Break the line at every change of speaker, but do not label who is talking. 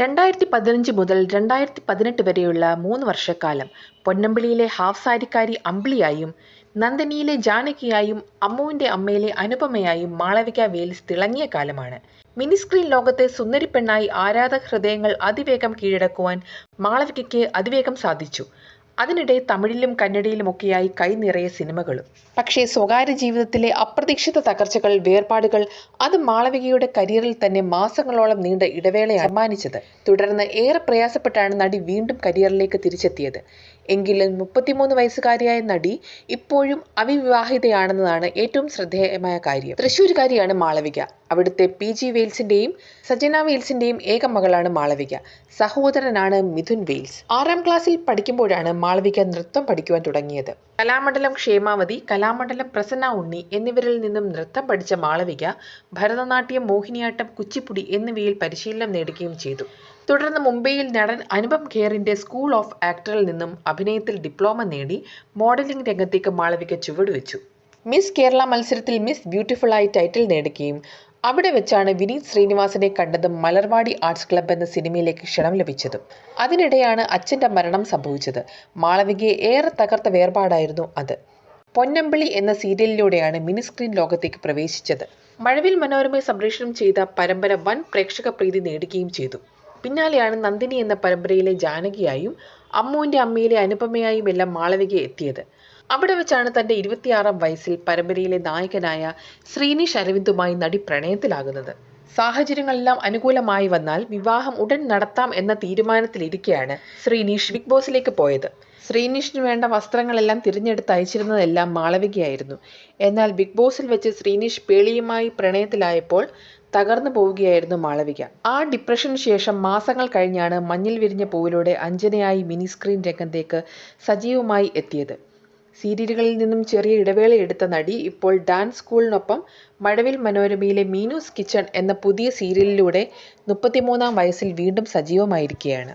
രണ്ടായിരത്തി പതിനഞ്ച് മുതൽ രണ്ടായിരത്തി പതിനെട്ട് വരെയുള്ള മൂന്ന് വർഷക്കാലം പൊന്നമ്പിളിയിലെ ഹാഫ് സാരിക്കാരി അമ്പിളിയായും നന്ദിനിയിലെ ജാനകിയായും അമ്മുവിന്റെ അമ്മയിലെ അനുപമയായും മാളവിക വേലിസ് തിളങ്ങിയ കാലമാണ്. മിനിസ്ക്രീൻ ലോകത്തെ സുന്ദരി പെണ്ണായി ആരാധക ഹൃദയങ്ങൾ അതിവേഗം കീഴടക്കുവാൻ മാളവികയ്ക്ക് അതിവേഗം സാധിച്ചു. അതിനിടെ തമിഴിലും കന്നഡയിലുമൊക്കെയായി കൈനിറയെ സിനിമകളും. പക്ഷേ സ്വകാര്യ ജീവിതത്തിലെ അപ്രതീക്ഷിത തകർച്ചകൾ വേർപാടുകൾ അത് മാളവികയുടെ കരിയറിൽ തന്നെ മാസങ്ങളോളം നീണ്ട ഇടവേളയാണ് സമ്മാനിച്ചത്. തുടർന്ന് ഏറെ പ്രയാസപ്പെട്ടാണ് നടി വീണ്ടും കരിയറിലേക്ക് തിരിച്ചെത്തിയത്. എങ്കിലും മുപ്പത്തിമൂന്ന് വയസ്സുകാരിയായ നടി ഇപ്പോഴും അവിവാഹിതയാണെന്നതാണ് ഏറ്റവും ശ്രദ്ധേയമായ കാര്യം. തൃശ്ശൂരുകാരിയാണ് മാളവിക. അവിടുത്തെ പി. ജി. വെയിൽസിന്റെയും സജന വെയിൽസിന്റെയും ഏക മകളാണ് മാളവിക. സഹോദരനാണ് മിഥുൻ വെയിൽസ്. ആറാം ക്ലാസ്സിൽ പഠിക്കുമ്പോഴാണ് മാളവിക നൃത്തം പഠിക്കുവാൻ തുടങ്ങിയത്. കലാമണ്ഡലം ക്ഷേമാവതി കലാമണ്ഡലം പ്രസന്ന ഉണ്ണി എന്നിവരിൽ നിന്നും നൃത്തം പഠിച്ച മാളവിക ഭരതനാട്യം മോഹിനിയാട്ടം കുച്ചിപ്പുടി എന്നിവയിൽ പരിശീലനം നേടുകയും ചെയ്തു. തുടർന്ന് മുംബൈയിൽ നടൻ അനുപം ഖേറിന്റെ സ്കൂൾ ഓഫ് ആക്ടറിൽ നിന്നും അഭിനയത്തിൽ ഡിപ്ലോമ നേടി മോഡലിംഗ് രംഗത്തേക്ക് മാളവിക ചുവടുവെച്ചു. മിസ് കേരള മത്സരത്തിൽ മിസ് ബ്യൂട്ടിഫുള്ളായി ടൈറ്റിൽ നേടുകയും അവിടെ വെച്ചാണ് വിനീത് ശ്രീനിവാസനെ കണ്ടതും മലർവാടി ആർട്സ് ക്ലബ്ബ് എന്ന സിനിമയിലേക്ക് ക്ഷണം ലഭിച്ചതും. അതിനിടെയാണ് അച്ഛന്റെ മരണം സംഭവിച്ചത്. മാളവികയെ ഏറെ തകർത്ത വേർപാടായിരുന്നു അത്. പൊന്നമ്പിളി എന്ന സീരിയലിലൂടെയാണ് മിനി സ്ക്രീൻ ലോകത്തേക്ക് പ്രവേശിച്ചത്. മഴവിൽ മനോരമയെ സംപ്രേഷണം ചെയ്ത പരമ്പര വൻ പ്രേക്ഷക പ്രീതി നേടുകയും ചെയ്തു. പിന്നാലെയാണ് നന്ദിനി എന്ന പരമ്പരയിലെ ജാനകിയായും അമ്മുവിന്റെ അമ്മയിലെ അനുപമയായും എല്ലാം മാളവിക എത്തിയത്. അവിടെ വെച്ചാണ് തന്റെ ഇരുപത്തിയാറാം വയസ്സിൽ പരമ്പരയിലെ നായകനായ ശ്രീനിഷ് അരവിന്ദുമായി നടി പ്രണയത്തിലാകുന്നത്. സാഹചര്യങ്ങളെല്ലാം അനുകൂലമായി വന്നാൽ വിവാഹം ഉടൻ നടത്താം എന്ന തീരുമാനത്തിലിരിക്കെയാണ് ശ്രീനിഷ് ബിഗ് ബോസിലേക്ക് പോയത്. ശ്രീനിഷിന് വേണ്ട വസ്ത്രങ്ങളെല്ലാം തിരഞ്ഞെടുത്ത് അയച്ചിരുന്നതെല്ലാം മാളവികയായിരുന്നു. എന്നാൽ ബിഗ് ബോസിൽ വെച്ച് ശ്രീനിഷ് പേളിയുമായി പ്രണയത്തിലായപ്പോൾ തകർന്നു പോവുകയായിരുന്നു മാളവിക. ആ ഡിപ്രഷന് ശേഷം മാസങ്ങൾ കഴിഞ്ഞാണ് മഞ്ഞിൽ വിരിഞ്ഞ പൂവിലൂടെ അഞ്ജനയായി മിനി സ്ക്രീൻ രംഗത്തേക്ക് സജീവമായി എത്തിയത്. സീരിയലുകളിൽ നിന്നും ചെറിയ ഇടവേള എടുത്ത നടി ഇപ്പോൾ ഡാൻസ് സ്കൂളിനൊപ്പം മഴവിൽ മനോരമയിലെ മീനൂസ് കിച്ചൺ എന്ന പുതിയ സീരിയലിലൂടെ മുപ്പത്തിമൂന്നാം വയസ്സിൽ വീണ്ടും സജീവമായിരിക്കുകയാണ്.